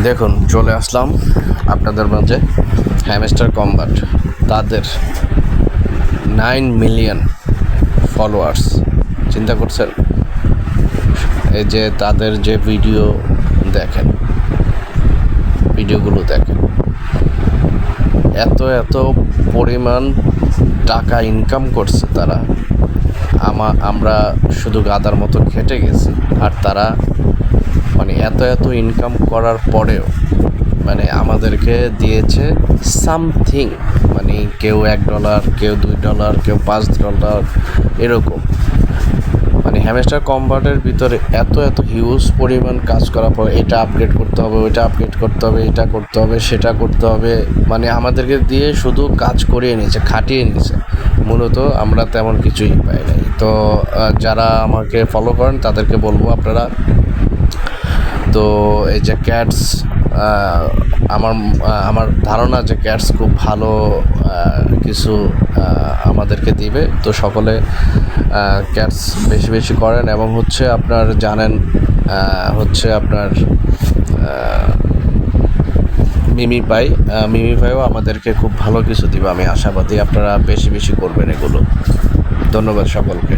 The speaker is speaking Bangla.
দেখুন, চলে আসলাম আপনাদের মাঝে হ্যামস্টার কম্বাট তাদের নাইন মিলিয়ন ফলোয়ার্স চিন্তা করছেন? এই যে তাদের যে ভিডিও দেখেন ভিডিওগুলো দেখেন। এত এত পরিমাণ টাকা ইনকাম করছে তারা। আমা আমরা শুধু গাদার মতো খেটে গেছি, আর তারা মানে এত এত ইনকাম করার পরেও মানে আমাদেরকে দিয়েছে সামথিং মানে কেউ এক ডলার কেউ দুই ডলার কেউ পাঁচ ডলার এরকম। মানে হ্যামেস্টার কম্বার্টের ভিতরে এত এত হিউজ পরিমাণ কাজ করার পর, এটা আপগ্রেড করতে হবে, ওইটা আপগ্রেড করতে হবে, এটা করতে হবে, সেটা করতে হবে মানে আমাদেরকে দিয়ে শুধু কাজ করিয়ে নিয়েছে, খাটিয়ে নিয়েছে। মূলত আমরা তেমন কিছুই পাই নাই। তো যারা আমাকে ফলো করেন, তাদেরকে বলব আপনারা তো এই যে ক্যাটস আমার আমার ধারণা যে ক্যাটস খুব ভালো কিছু আমাদেরকে দিবে। তো সকলে ক্যাটস বেশি বেশি করেন এবং হচ্ছে আপনার জানেন হচ্ছে আপনার মিমি পাই মিমি পাইও আমাদেরকে খুব ভালো কিছু দিবে। আমি আশাবাদী আপনারা বেশি বেশি করবেন এগুলো। ধন্যবাদ সকলকে।